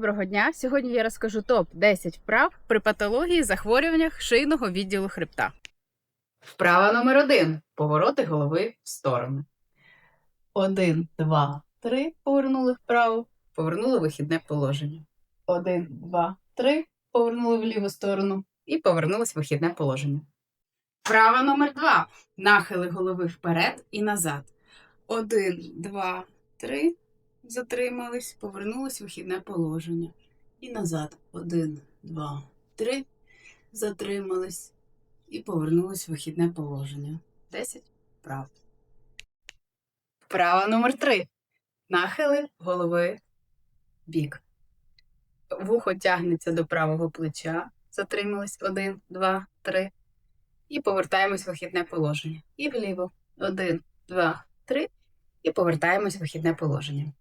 Доброго дня! Сьогодні я розкажу топ-10 вправ при патології захворюваннях шийного відділу хребта. Вправа номер один. Повороти голови в сторону. Один, два, три. Повернули вправо. Повернули вихідне положення. Один, два, три. Повернули в ліву сторону. І повернулись в вихідне положення. Вправа номер два. Нахили голови вперед і назад. Один, два, три. Затримались, повернулись в вихідне положення. І назад. Один, два, три. Затримались. І повернулись в вихідне положення. Десять вправ. Вправа номер три. Нахили голови бік. Вухо тягнеться до правого плеча. Затримались. Один, два, три. І повертаємось в вихідне положення. І вліво. Один, два, три. І повертаємось в вихідне положення.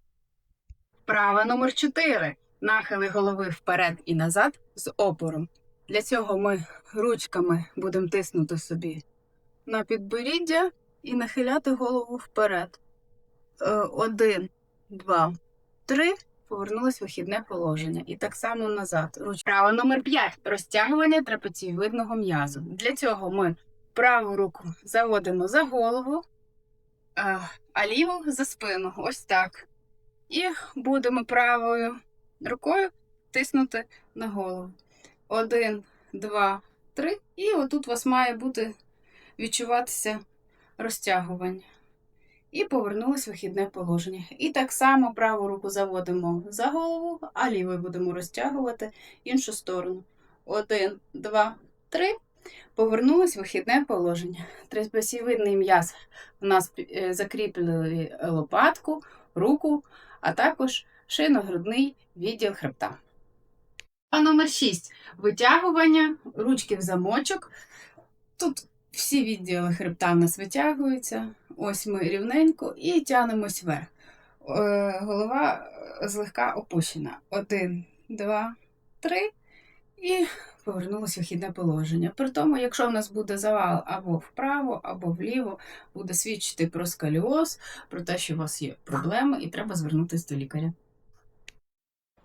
Вправа номер 4. Нахили голови вперед і назад з опором. Для цього ми ручками будемо тиснути собі на підборіддя і нахиляти голову вперед. Е, Один, два, три. Повернулось вихідне положення. І так само назад. Руч... Вправа номер 5. Розтягування трапецієвидного м'язу. Для цього ми праву руку заводимо за голову, е, а ліву за спину. Ось так. І будемо правою рукою тиснути на голову. Один, два, три. І отут у вас має бути відчуватися розтягування. І повернулись в вихідне положення. І так само праву руку заводимо за голову, а лівою будемо розтягувати іншу сторону. Один, два, три. Повернулись в вихідне положення. Трапецієвидний м'яз у нас е, закріплює лопатку, руку, а також шийно-грудний відділ хребта. А номер 6. Витягування ручки в замочок. Тут всі відділи хребта в нас витягуються. Ось ми рівненько і тягнемось вверх. Е, Голова злегка опущена. Один, два, три. І повернулося вхідне положення. При тому, якщо в нас буде завал або вправо, або вліво, буде свідчити про сколіоз, про те, що у вас є проблеми, і треба звернутися до лікаря.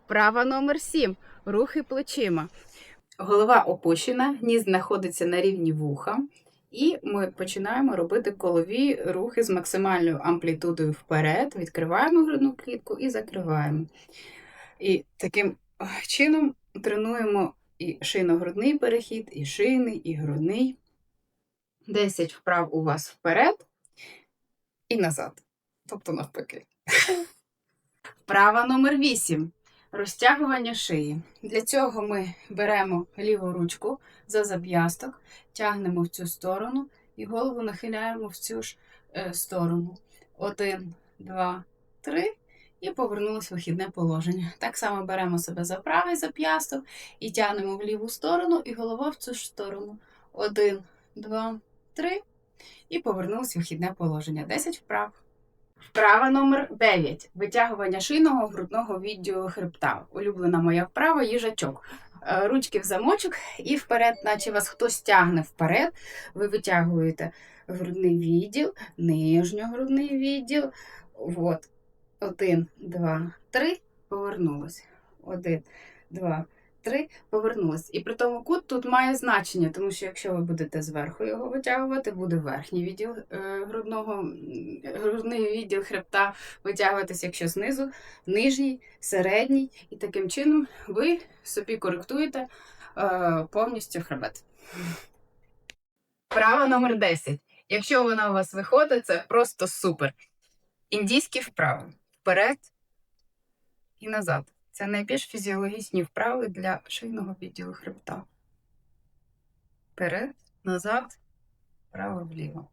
Права номер 7. Рухи плечима. Голова опущена, ніс знаходиться на рівні вуха. І ми починаємо робити колові рухи з максимальною амплітудою вперед, відкриваємо грудну клітку і закриваємо. І таким чином тренуємо і шийно-грудний перехід, і шийний, і грудний. 10 вправ у вас вперед і назад. Тобто навпаки. Вправа номер 8. Розтягування шиї. Для цього ми беремо ліву ручку за зап'ясток, тягнемо в цю сторону і голову нахиляємо в цю ж е, сторону. Один, два, три. І повернулось в вихідне положення. Так само беремо себе за правий зап'ясток і тягнемо в ліву сторону, і голова в цю ж сторону. Один, два, три. І повернулось в вихідне положення. 10 вправ. Вправа номер 9. Витягування шийного грудного відділу хребта. Улюблена моя вправа їжачок. Е, Ручки в замочок і вперед, наче вас хтось тягне вперед. Ви витягуєте грудний відділ, нижньогрудний відділ. От. Один, два, три. Повернулось. Один, два, три. Повернулось. І при тому кут тут має значення, тому що якщо ви будете зверху його витягувати, буде верхній відділ е, грудного, грудний відділ хребта витягуватися, якщо знизу, нижній, середній. І таким чином ви собі коректуєте е, повністю хребет. Вправа номер 10. Якщо вона у вас виходить, це просто супер. Індійські вправи. Вперед і назад. Це найбільш фізіологічні вправи для шийного відділу хребта. Вперед, назад, вправо, вліво.